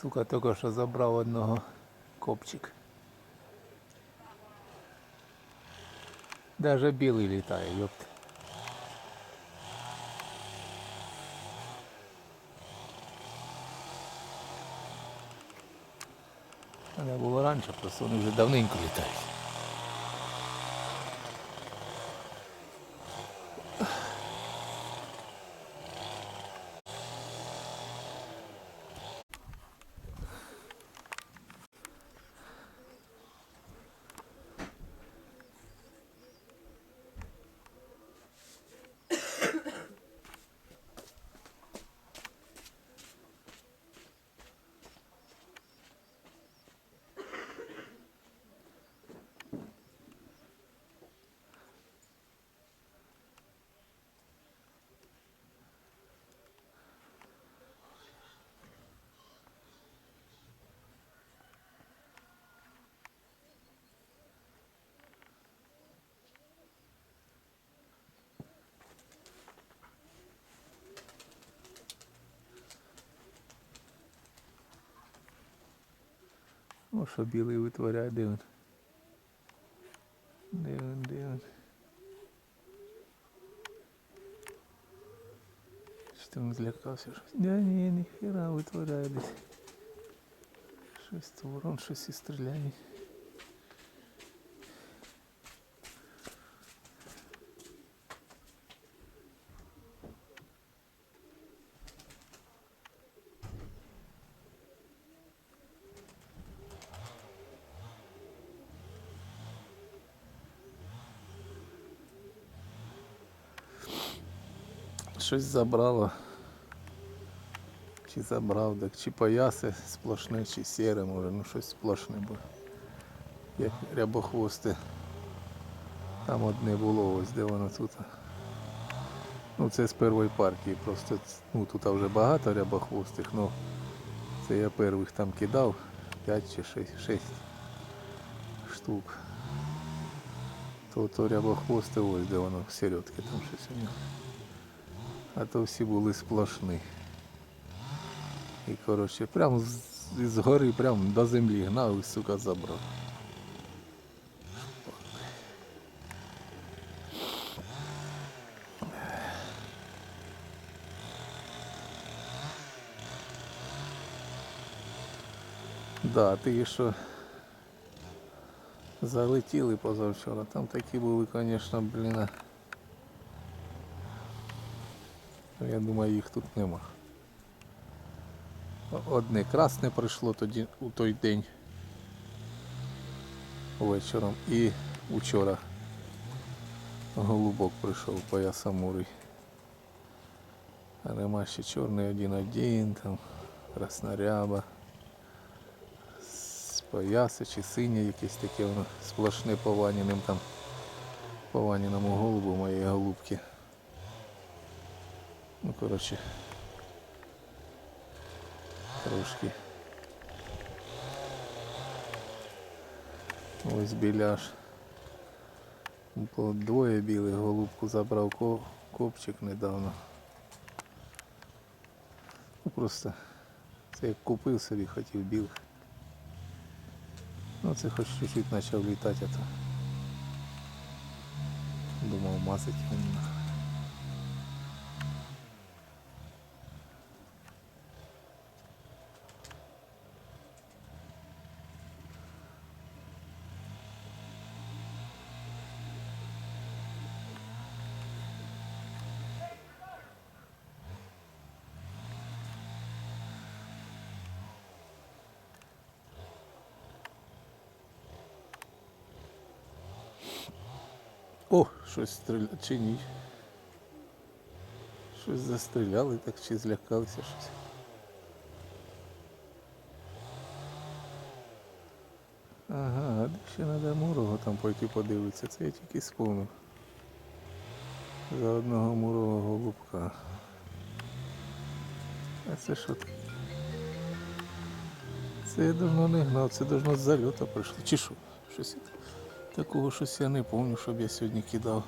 Сука, тільки що забрав одного копчик. Даже білий літає, йопт. Треба було раніше, просто вони вже давненько літають. О, що білий витворяє, де він? Де він, де він? Що він злякався? Да ні, ніхера витворяє десь. Щось ворон, щось і стріляє. Щось забрало. Чи забрав, так чи пояси сплошне, чи сіре, може, ну щось сплошне було. Як рябохвости. Там одне було, ось де воно тут. Ну це з першої партії, просто ну, тут вже багато рябохвостих, ну це я перших там кидав 5 чи 6, 6 штук. То, то рябохвости ось де воно в середки там щось у нього. А то всі були сплошні. І коротше, прям з, гори, прям до землі гнав і сука забрав. Да, ти що залетіли позавчора, там такі були, звісно, блін. а. Ну, Я думаю, їх тут нема. Одне красне прийшло тоді у той день вечором і вчора голубок прийшов поясамурий. А нема ще чорний один-один, там красноряба. З пояса чи синє якесь таке воно сплошне по ваніним там по ваніному голубу моєї голубки. Ну, коротше, трошки. Ось біляш. По двоє білих голубку забрав копчик недавно. Ну просто це як купив собі, хотів білих. Ну це хоч чуть-чуть почав літати, а то думав мазать О, щось стріляє, чи ні. Щось застріляли так чи злякалися щось. Ага, а де ще треба мурого там пойти подивитися. Це я тільки сповнив. За одного мурого голубка. А це що таке? Це я давно не гнав, це давно з зальота прийшло. Чи що? Щось я такого щось я не пам'ятаю, щоб я сьогодні кидав.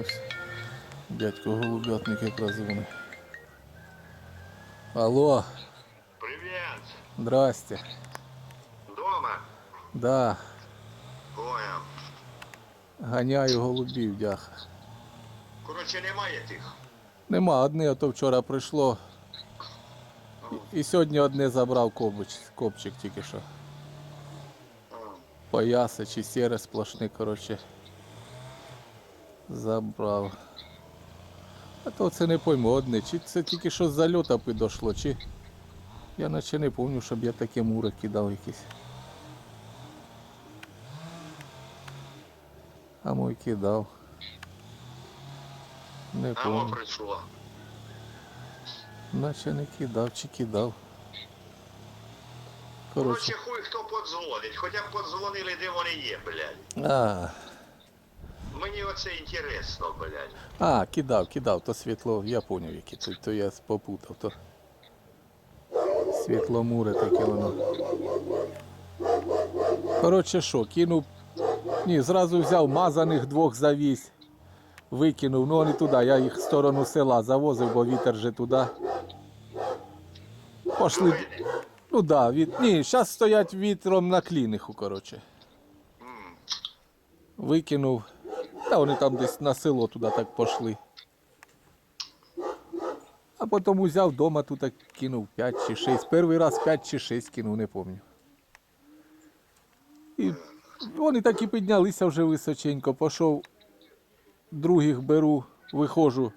Ось дядько голубятник якраз вони. Алло, Здрасте. Дома? Да, Понял. ганяю голубів, дяха. Коротше, немає тих. Нема, одне ото вчора прийшло. І, і сьогодні одне забрав кобич, копчик тільки що. Пояси чи сіре сплошне, коротше. Забрав. А то це не пойму одне, чи це тільки що з зальота підошло, чи. Я наче не пам'ятаю, щоб я таке мури кидав якісь. А мой кидав. Не прийшло. Наче не кидав чи кидав. Коротше. Хуй хто подзвонить. Хоча б подзвонили, де вони є, блядь. А, Мені оце інтересно, блядь. а, кидав, кидав, то світло, я поняв, яке, то, то я попутав, то світломуре таке воно. Коротше, що, кинув. Ні, зразу взяв мазаних двох завіз, викинув, ну вони туди, я їх в сторону села завозив, бо вітер же туди. Пошли. Ну да, від... ні, зараз стоять вітром на кліниху, коротше. Викинув. Та вони там десь на село туди так пішли. А потім взяв вдома тут так кинув 5 чи 6. Перший раз 5 чи 6 кинув, не пам'ятаю. І вони так і піднялися вже височенько. Пішов, других беру, виходжу,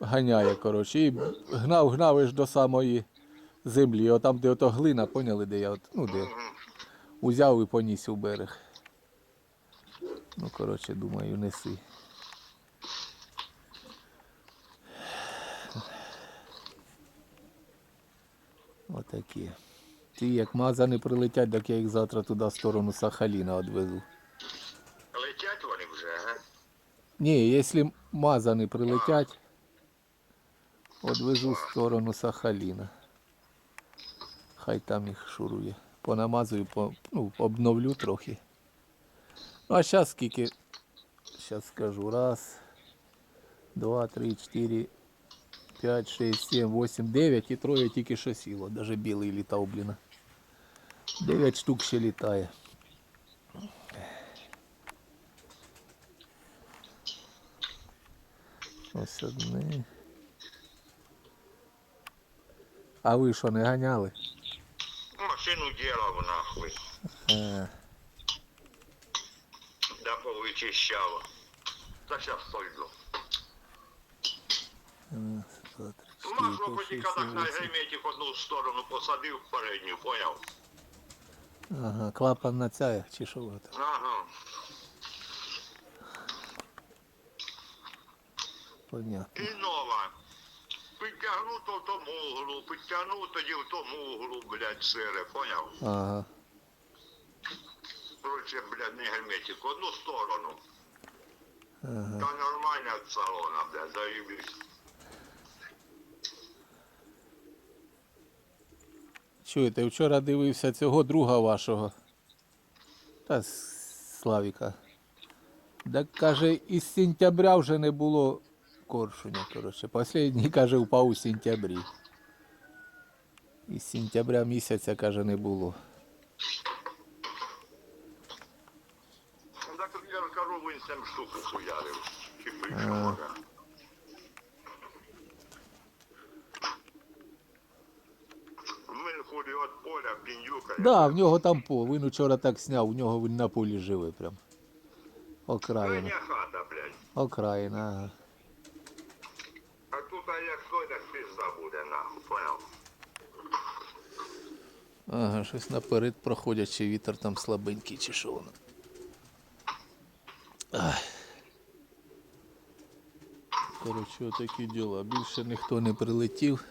ганяє, коротше. І гнав, гнав аж до самої землі. Отам, де ото глина, поняли, де я от, ну де. Узяв і поніс у берег. Ну, коротше, думаю, неси. Отакі. Ті як мазани прилетять, так я їх завтра туди в сторону Сахаліна відвезу. Летять вони вже, га? Ні, якщо мазани прилетять, відвезу в сторону Сахаліна. Хай там їх шурує. Понамазую, по, ну, обновлю трохи. Ну а зараз скільки? Зараз скажу. Раз, два, три, чотири, п'ять, шесть, сім, восемь, дев'ять і троє тільки що сіло. Даже білий літав, блін. Дев'ять штук ще літає. Ось одне. А ви що, не ганяли? Машину ділав нахуй. Е, Да повичищало. Та щас сойду. раз, два, три, чотири, Масло п'ять, хоч і шість, кадак сім, на вісім. одну сторону посадив в передню, поняв? Ага, клапан на ця чи що ви? Ага. Понятно. І нова. Підтягну то в тому углу, підтягну тоді в тому углу, блядь, сире, поняв? Ага. Короче, блядь, не герметик, в одну сторону. Ага. Та нормальна салона, блядь, заїбись. Чуєте, вчора дивився цього друга вашого. Та Славіка. Так каже, із сентября вже не було коршуня, коротше. Послідній, каже, упав у сентябрі. Із сентября місяця, каже, не було. Ну, Так я кажу, він штуку хуярив. Чи прийшов, поля, піндюкає. Да, в нього там пол. Він вчора так сняв, у нього він на полі живе прям. Окраїна. Крайня хата, блядь. Окраїна, ага. А тут, а як той, Ага, щось наперед проходять, чи вітер там слабенький, чи що воно. Коротше, отакі діла. Більше ніхто не прилетів.